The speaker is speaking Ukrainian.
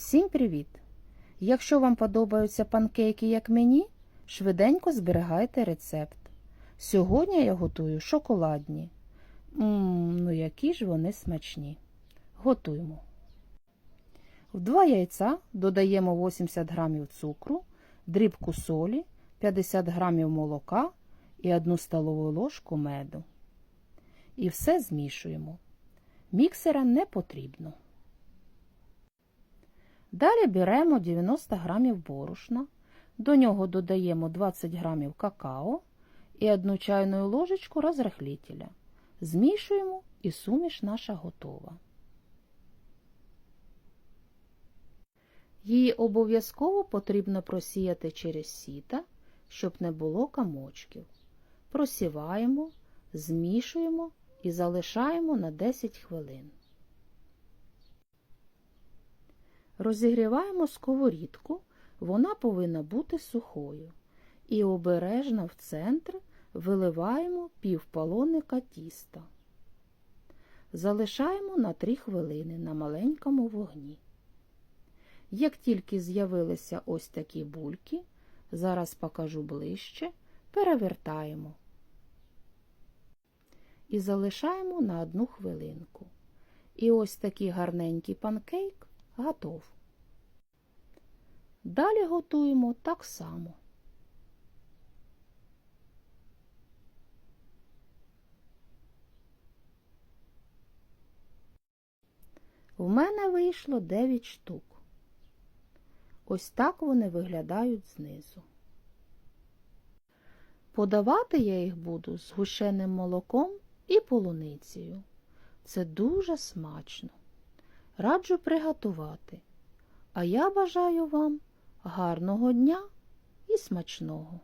Всім привіт! Якщо вам подобаються панкейки, як мені, швиденько зберігайте рецепт. Сьогодні я готую шоколадні. Ммм, ну які ж вони смачні. Готуємо. В два яйця додаємо 80 г цукру, дрібку солі, 50 г молока і 1 столову ложку меду. І все змішуємо. Міксера не потрібно. Далі беремо 90 г борошна, до нього додаємо 20 г какао і 1 чайну ложечку розрихлителя. Змішуємо і суміш наша готова. Її обов'язково потрібно просіяти через сіта, щоб не було камочків. Просіваємо, змішуємо і залишаємо на 10 хвилин. Розігріваємо сковорідку, вона повинна бути сухою. І обережно в центр виливаємо півполоника тіста. Залишаємо на 3 хвилини на маленькому вогні. Як тільки з'явилися ось такі бульки, зараз покажу ближче, перевертаємо і залишаємо на одну хвилинку. І ось такий гарненький панкейк готов. Далі готуємо так само. В мене вийшло 9 штук. Ось так вони виглядають знизу. Подавати я їх буду з гущеним молоком і полуницею. Це дуже смачно. Раджу приготувати. А я бажаю вам гарного дня і смачного.